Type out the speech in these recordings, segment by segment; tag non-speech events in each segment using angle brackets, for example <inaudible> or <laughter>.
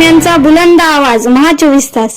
बातम्यांचा बुलंद आवाज महा चोवीस तास.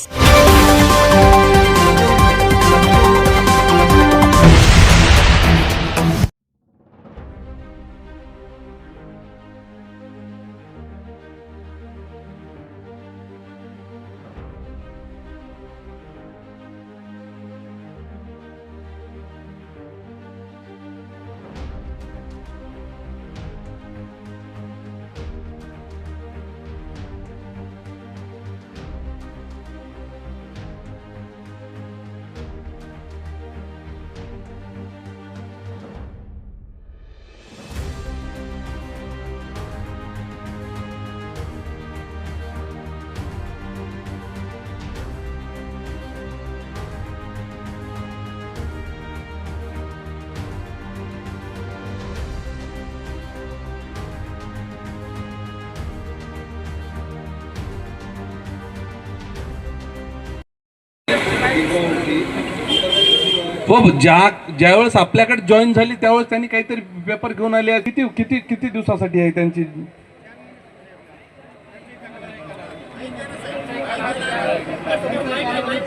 हो ज्या ज्यावेळेस आपल्याकडे जॉईन झाली त्यावेळेस त्यांनी काहीतरी पेपर घेऊन आले. किती किती किती दिवसासाठी आहे त्यांची?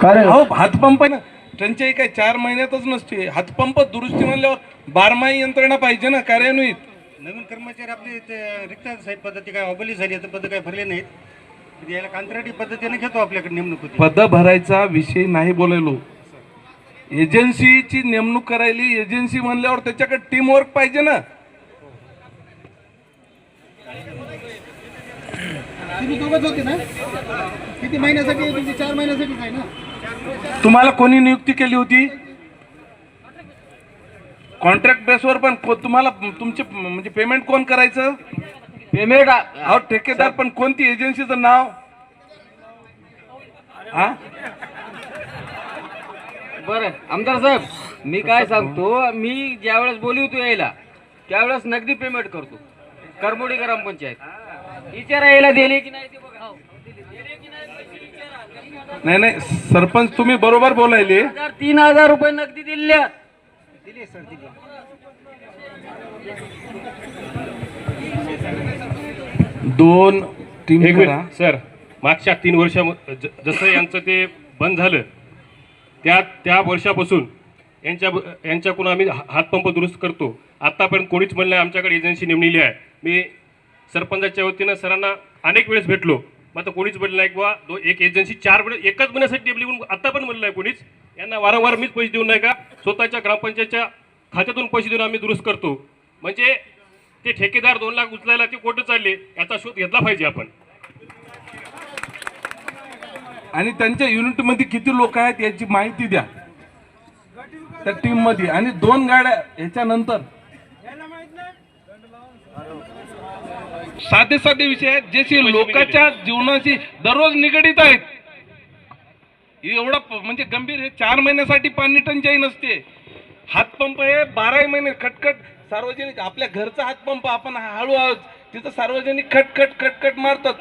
हो हातपंप आहे ना. त्यांच्याही काय चार महिन्यातच नसते. हातपंप दुरुस्ती म्हणल्यावर बारमाही यंत्रणा पाहिजे ना कार्यान्वित. नवीन कर्मचारी आपले रिक्त साहेब पद्धती काय अबली झाली आता पद काय भरले नाहीत. याला कंत्राटी पद्धतीने घेतो आपल्याकडे नेमणूक होती. पद भरायचा विषय नाही बोलायलो. एजन्सीची नेमणूक करायली. एजन्सी म्हणल्यावर त्याच्याकडे टीम वर्क पाहिजे ना. तुम्ही दोघच होते ना? किती महिन्यासाठी तुमची? चार महिन्यासाठीच आहे ना? तुम्हाला कोणी नियुक्ती केली होती? कॉन्ट्रॅक्ट बेसवर पण को- तुम्हाला तुमचे म्हणजे पेमेंट कोण करायचं? पेमेंट अहो ठेकेदार पण कोणती एजन्सीचं नाव? हा? बरं आमदार साहेब मी काय सांगतो मी ज्यावेळेस बोली होतो यायला त्यावेळेस नगदी पेमेंट करतो. करमोडी ग्रामपंचायत. विचारा यायला दिले की नाही ते बघा. हो. नाही नाही सरपंच तुम्ही बरोबर बोलायले. हजार तीन हजार रुपये नगदी दिल्या दिले सर दिले. दोन टीम एक करा. मिनिट सर मागच्या तीन वर्षा जसं यांचं ते बंद झालं त्या त्या वर्षापासून यांच्या यांच्याकडून आम्ही हा- हातपंप दुरुस्त करतो. आतापर्यंत कोणीच म्हणलं नाही आमच्याकडे एजन्सी नेमलेली आहे. मी सरपंचाच्या वतीनं सरांना अनेक वेळेस भेटलो. मग आता कोणीच म्हणलं नाही किंवा दो एक एजन्सी चार महिने एकच महिन्यासाठी नेमली म्हणून आता पण म्हणलं नाही कोणीच. यांना वारंवार मीच पैसे देऊन नाही का स्वतःच्या ग्रामपंचायतच्या खात्यातून पैसे देऊन आम्ही दुरुस्त करतो. म्हणजे ते ठेकेदार दोन लाख उचलायला ते कोर्ट चालले? याचा शोध घेतला पाहिजे आपण. आणि त्यांच्या युनिटमध्ये किती लोक आहेत याची माहिती द्या. त्या टीममध्ये. आणि दोन गाड्या याच्यानंतर. साधे साधे विषय आहेत. जे लोकांच्या जीवनाशी दररोज निगडीत आहेत. एवढा म्हणजे गंभीर हे चार महिन्यासाठी पाणी टंचाई नसते. हातपंप हे बाराही महिने खटखट सार्वजनिक आपल्या घरचा हातपंप आपण हळू आहोत तिथं सार्वजनिक खटखट खटखट मारतात.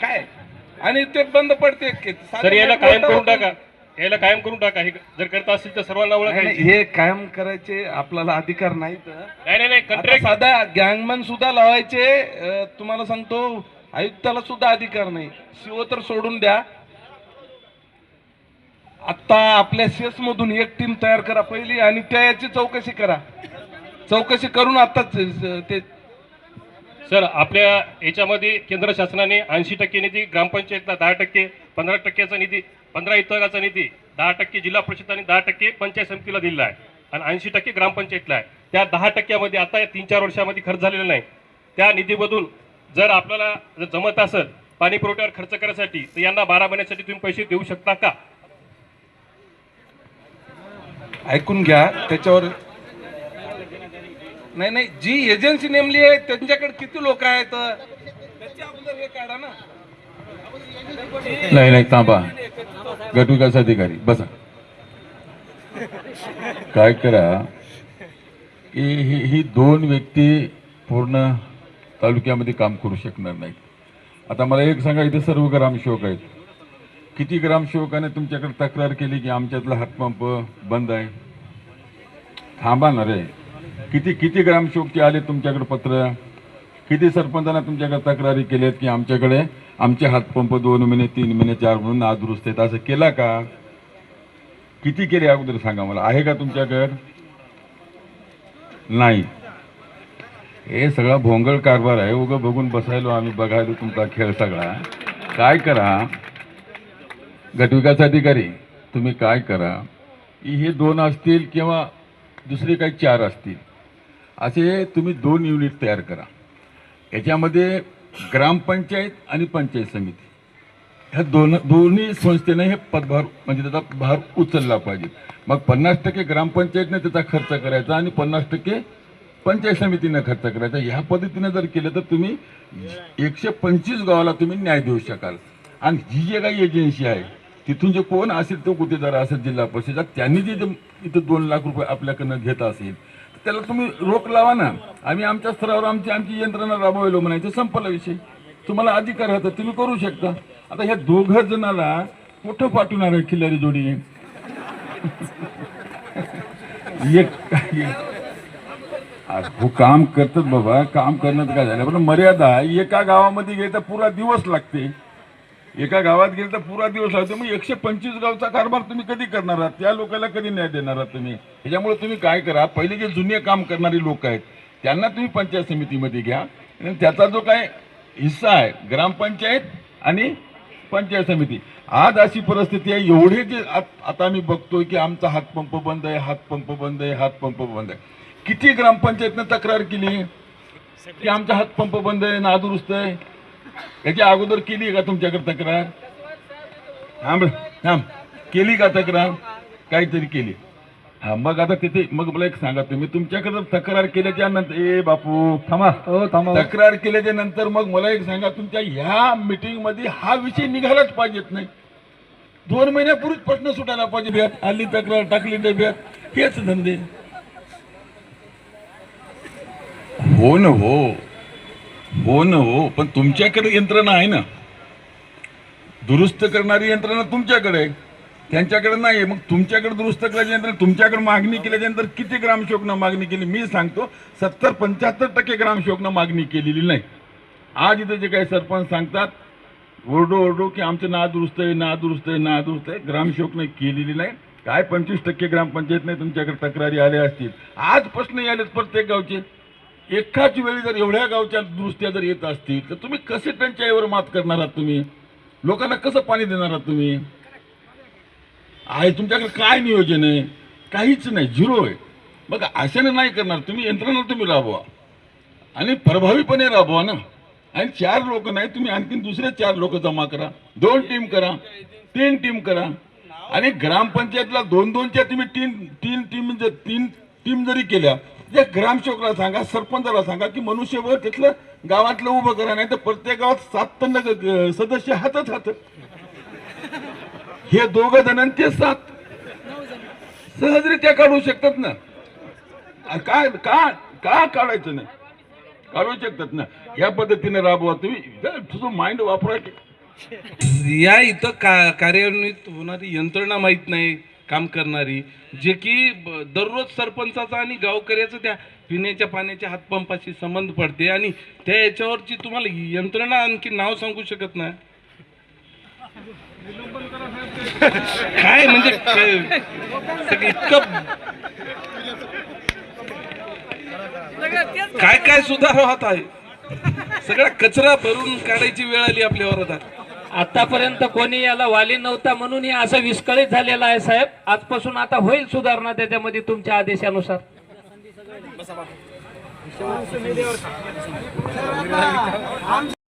काय? आणि ते बंद पडते सर याला कायम करून टाका. याला कायम करून टाका. हे जर करत असेल तर सर्वांना ओळखायची हे कायम करायचे आपल्याला अधिकार नाही कॉन्ट्रॅक्ट साधा गँगमॅन सुद्धा लावायचे तुम्हाला सांगतो आयुक्ताला सुद्धा अधिकार नाही. सीओ तर सोडून द्या. आता आपल्या सेस मधून एक टीम तयार करा पहिली आणि त्या याची चौकशी करा. चौकशी करून आताच ते सर आपल्या याच्यामध्ये केंद्र शासनाने ऐंशी टक्के निधी ग्रामपंचायतला दहा टक्के पंधरा टक्क्याचा निधी पंधरा विभागाचा निधी दहा टक्के जिल्हा परिषद आणि दहा टक्के पंचायत समितीला दिलेला आहे. आणि ऐंशी टक्के ग्रामपंचायतला आहे. त्या दहा टक्क्यामध्ये आता या तीन चार वर्षामध्ये खर्च झालेला नाही. त्या निधीमधून जर आपल्याला जर जमत असेल पाणी पुरवठ्यावर खर्च करण्यासाठी तर यांना बारा महिन्यासाठी तुम्ही पैसे देऊ शकता का? ऐकून घ्या त्याच्यावर नाही नाही जी एजन्सी नेमली आहे त्यांच्याकडे किती लोक आहेत? त्याच्या अगोदर हे काढा ना. नाही नाही थांबा. गटविकास अधिकारी बसा. काय करा की ही ही दोन व्यक्ती पूर्ण तालुक्यामध्ये काम करू शकणार नाहीत. आता मला एक सांगा इथे सर्व ग्रामसेवक आहेत. किती ग्रामसेवकाने तुमच्याकडे तक्रार केली की आमच्यातला हातपंप बंद आहे? थांबा ना रे. किती किती ग्रामसेवकचे आले तुमच्याकडे पत्र? किती सरपंचांना तुमच्याकडे तक्रारी केल्यात की आमच्याकडे आमचे हातपंप दोन महिने तीन महिने चार म्हणून नादुरुस्त आहेत? असं केला का? किती केले अगोदर सांगा मला. आहे का तुमच्याकडे? नाही. हे सगळा भोंगळ कारभार आहे. उगं बघून बसायलो आम्ही बघायलो तुमचा खेळ सगळा. काय करा? गटविकास अधिकारी तुम्ही काय करा? की हे दोन असतील किंवा दुसरे काही चार असतील. असे तुम्ही दोन युनिट तयार करा. याच्यामध्ये ग्रामपंचायत आणि पंचायत समिती. ह्या दोन दोन्ही संस्थेने हे पदभार म्हणजे त्याचा भार उचलला पाहिजे. मग पन्नास टक्के ग्रामपंचायतने त्याचा खर्च करायचा आणि पन्नास टक्के पंचायत समितीनं खर्च करायचा. ह्या पद्धतीने जर केलं तर तुम्ही एकशे पंचवीस गावाला तुम्ही न्याय देऊ शकाल. आणि ही जे काही एजन्सी आहे तिथून जे कोण असेल तो गुत्तेदार असेल जिल्हा परिषदेचा त्यांनी जे इथं दोन लाख रुपये आपल्याकडनं घेत असेल तर त्याला तुम्ही रोख लावा ना. आम्ही आमच्या स्तरावर आमची आमची यंत्रणा राबवलो म्हणायचं संपला विषय. तुम्हाला अधिकार होता तुम्ही करू शकता. आता ह्या दोघं जणाला कुठं पाठवणार आहे खिल्लारी जोडी. <laughs> एक हो काम करतात बाबा काम करण्यात काय झालं? पण मर्यादा एका गावामध्ये गेलं तर पुरा दिवस लागते. एका गावात गेलं तर पुरा दिवस लागतो मग एकशे पंचवीस गावचा कारभार तुम्ही कधी करणार आहात? त्या लोकांना कधी न्याय देणार आहात तुम्ही? त्याच्यामुळे तुम्ही काय करा? पहिले जे जुने काम करणारे लोक आहेत त्यांना तुम्ही पंचायत समितीमध्ये घ्या. आणि त्याचा जो काय हिस्सा आहे ग्रामपंचायत आणि पंचायत समिती. आज अशी परिस्थिती आहे एवढे जे आत- आता आम्ही बघतोय की आमचा हातपंप बंद आहे हातपंप बंद आहे हातपंप बंद आहे. किती ग्रामपंचायतनं तक्रार केली? की आमचा हातपंप बंद आहे नादुरुस्त आहे? याच्या अगोदर केली का तुमच्याकडे तक्रार? थांब थांब. केली का तक्रार? काहीतरी केली. हा मग आता तिथे मग मला एक सांगा तुम्ही तुमच्याकडे तक्रार केल्याच्यानंतर ए बापू थांबा. हो थांबा. तक्रार केल्याच्यानंतर मग मला एक सांगा तुमच्या ह्या मीटिंगमध्ये हा विषय निघालाच पाहिजेत नाही. दोन महिन्यापूर्वीच प्रश्न सुटायला पाहिजे भ्यात आली तक्रार टाकली डब्यात हेच धंदे. हो न हो. हो ना हो. पण तुमच्याकडे यंत्रणा आहे ना. दुरुस्त करणारी यंत्रणा तुमच्याकडे आहे. त्यांच्याकडे नाही आहे. मग तुमच्याकडे दुरुस्त करायची यंत्रणा तुमच्याकडे मागणी केल्याच्यानंतर किती ग्रामशोकनं मागणी केली? मी सांगतो सत्तर पंच्याहत्तर टक्के ग्रामसेवकनं मागणी केलेली नाही. आज इथे जे काही सरपंच सांगतात ओरडो ओरडो की आमचं ना दुरुस्त आहे ना दुरुस्त आहे ना दुरुस्त आहे. ग्रामशोकनं केलेली नाही. काय पंचवीस टक्के ग्रामपंचायत नाही तुमच्याकडे तक्रारी आल्या असतील? आज प्रश्न आलेत प्रत्येक गावचे. एकाच वेळी जर एवढ्या गावच्या दुरुस्त्या जर येत असतील तर तुम्ही कसे टंचाईवर मात करणार आहात तुम्ही? लोकांना कसं पाणी देणार आहात तुम्ही? आहे तुमच्याकडे काय नियोजन आहे? काहीच नाही झिरो आहे. बघा अशाने नाही करणार तुम्ही यंत्रणा तुम्ही राबवा. आणि प्रभावीपणे राबवा ना. आणि चार लोक नाही तुम्ही आणखीन दुसरे चार लोक जमा करा. दोन टीम करा तीन टीम करा. आणि ग्रामपंचायतला दोन दोनच्या तुम्ही तीन तीन टीम जर तीन टीम जरी केल्या जे ग्रामसेवकाला सांगा सरपंचाला सांगा की मनुष्यबळ तिथलं गावातलं उभं करा नाही तर प्रत्येक गावात सात टन सदस्य हातच हात. हे दोघं जण ते सात. सहजरित्या काढू शकतात ना. काय का का काढायचं नाही? काढू शकतात ना. या पद्धतीने राबवा तुम्ही. तुझं माइंड वापरा या इथं का कार्यान्वित होणारी यंत्रणा माहीत नाही. काम करणारी जे की दररोज सरपंचाचा आणि गावकऱ्याचं त्या पिण्याच्या पाण्याच्या हातपंपाशी संबंध पडते आणि त्या याच्यावरची तुम्हाला यंत्रणा आणखी नाव सांगू शकत नाही? काय म्हणजे काय- इतकं काय काय सुधार होत आहे? सगळा कचरा भरून काढायची वेळ आली आपल्यावर आता आतापर्यंत कोणी याला वाली नव्हता म्हणून हे असं विस्कळीत झालेलं आहे साहेब. आजपासून आता होईल सुधारणा त्याच्यामध्ये तुमच्या आदेशानुसार.